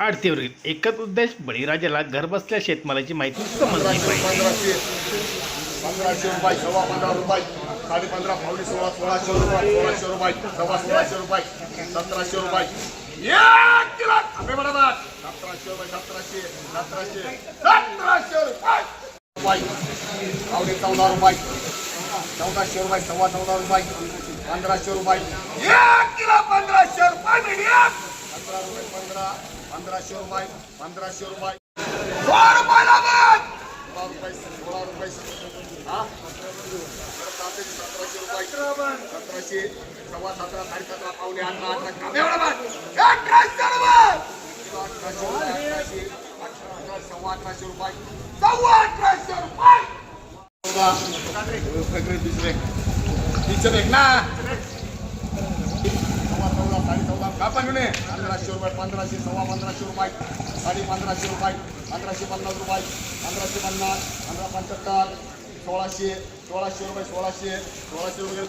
आडतीवरील एकच उद्देश बळीराजाला घरबसल्या शेतमालाची माहिती समजली पाहिजे. पंधराशे रुपये सव्वा पंधरा रुपये साडे पंधरा पावणे सोळा सोळाशे रुपये सोळाशे रुपये सव्वा सोळाशे रुपये सतराशे रुपये. एक किलो बरोबर. सतराशे रुपये सतराशे सतराशे सतराशे रुपये. रुपये पावणे चौदा रुपये चौदाशे रुपये सव्वा चौदा रुपये पंधराशे रुपये. एक किलो पंधराशे रुपये पंधरा रुपये पंधरा पंधराशे रुपये पंधराशे रुपये. सोळा रुपये सोळा रुपये सोळा रुपये. हा? सतराशे रुपये. सतराशे सव्वा सतरा साडे सतरा पावणे अठरा अठरा अठराशे रुपये! सव्वा अठराशे रुपये. सव्वा अठराशे रुपये! दुसरे टीचर एक ना? सव्वा का पंधराशे रुपये पंधराशे सव्वा पंधराशे रुपये. साडे पंधराशे रुपये पंधराशे पन्नास रुपये पंधराशे पन्नास पंधरा पंच्याहत्तर सोळाशे सोळाशे रुपये सोळाशे सोळाशे रुपये.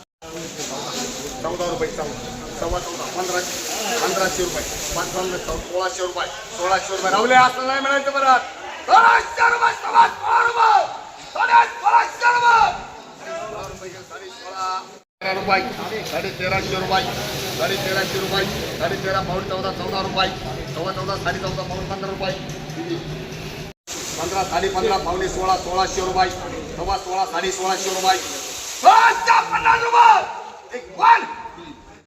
चौदा रुपये चौदा. सव्वा चौदा पंधराशे पंधराशे रुपये. पंधरा सोळाशे रुपये सोळाशे रुपये. राहुले असं नाही म्हणायचं परत. सोळाशे रुपये सव्वा सोळा रुपये. सोळाशे रुपये सोळा रुपये साडे सोळा अकरा रुपये साडे तेराशे रुपये साडे तेराशे रुपये साडे तेरा पाऊण चौदा चौदा रुपये चौदा चौदा साडे चौदा पाऊण पंधरा रुपये. किती? पंधरा साडे पंधरा पावणे सोळा सोळाशे रुपये. सव्वा सोळा साडे सोळाशे रुपये. सोळाशे पन्नास रुपये.